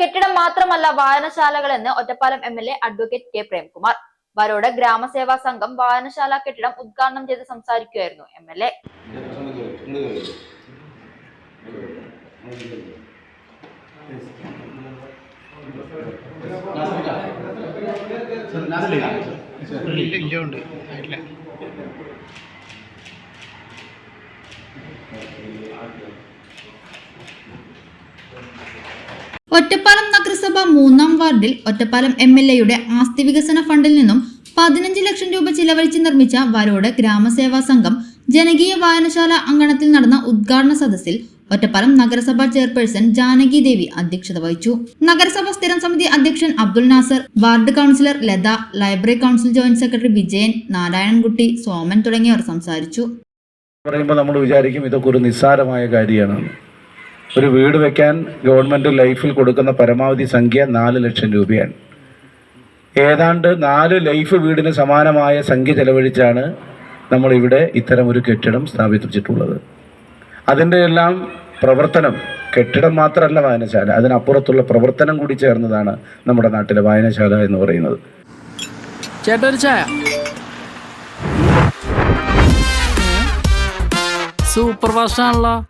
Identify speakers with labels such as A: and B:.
A: കെട്ടിടം മാത്രമല്ല വായനശാലകളെന്ന് Ottapalam M L A advocate K Premkumar. Varode ഗ്രാമസേവാ സംഘം വായനശാല കെട്ടിടം ഉദ്ഘാടനം ചെയ്ത് സംസാരിക്കുകയായിരുന്നു എം എൽ എ
B: ഒറ്റപ്പാലം നഗരസഭ മൂന്നാം വാർഡിൽ ഒറ്റപ്പാലം എം എൽ എയുടെ ആസ്തി വികസന ഫണ്ടിൽ നിന്നും പതിനഞ്ച് ലക്ഷം രൂപ ചിലവഴിച്ച് നിർമ്മിച്ച വരോട് ഗ്രാമസേവാ സംഘം ജനകീയ വായനശാല അങ്കണത്തിൽ നടന്ന ഉദ്ഘാടന സദസ്സിൽ ഒറ്റപ്പാലം നഗരസഭാ ചെയർപേഴ്സൺ ജാനകി ദേവി അധ്യക്ഷത വഹിച്ചു. നഗരസഭ സ്ഥിരം സമിതി അധ്യക്ഷൻ Abdul Nasser ward councillor Latha library council joint secretary Vijayan Narayanankutty Soman തുടങ്ങിയവർ സംസാരിച്ചു.
C: പറയുമ്പോൾ നമ്മൾ വിചാരിക്കും ഇതൊക്കെ ഒരു നിസ്സാരമായ കാര്യമാണ്. ഒരു വീട് വെക്കാൻ ഗവൺമെന്റ് ലൈഫിൽ കൊടുക്കുന്ന പരമാവധി സംഖ്യ നാല് ലക്ഷം രൂപയാണ്. ഏതാണ്ട് നാല് ലൈഫ് വീടിന് സമാനമായ സംഖ്യ ചെലവഴിച്ചാണ് നമ്മളിവിടെ ഇത്തരം ഒരു കെട്ടിടം സ്ഥാപിച്ചിട്ടുള്ളത്. അതിന്റെ എല്ലാം പ്രവർത്തനം കെട്ടിടം മാത്രമല്ല വായനശാല അതിനപ്പുറത്തുള്ള പ്രവർത്തനം കൂടി ചേർന്നതാണ് നമ്മുടെ നാട്ടിലെ വായനശാല എന്ന് പറയുന്നത്.
D: ചായ. സൂപ്പർ ഫാസ്റ്റ് ആണല്ലോ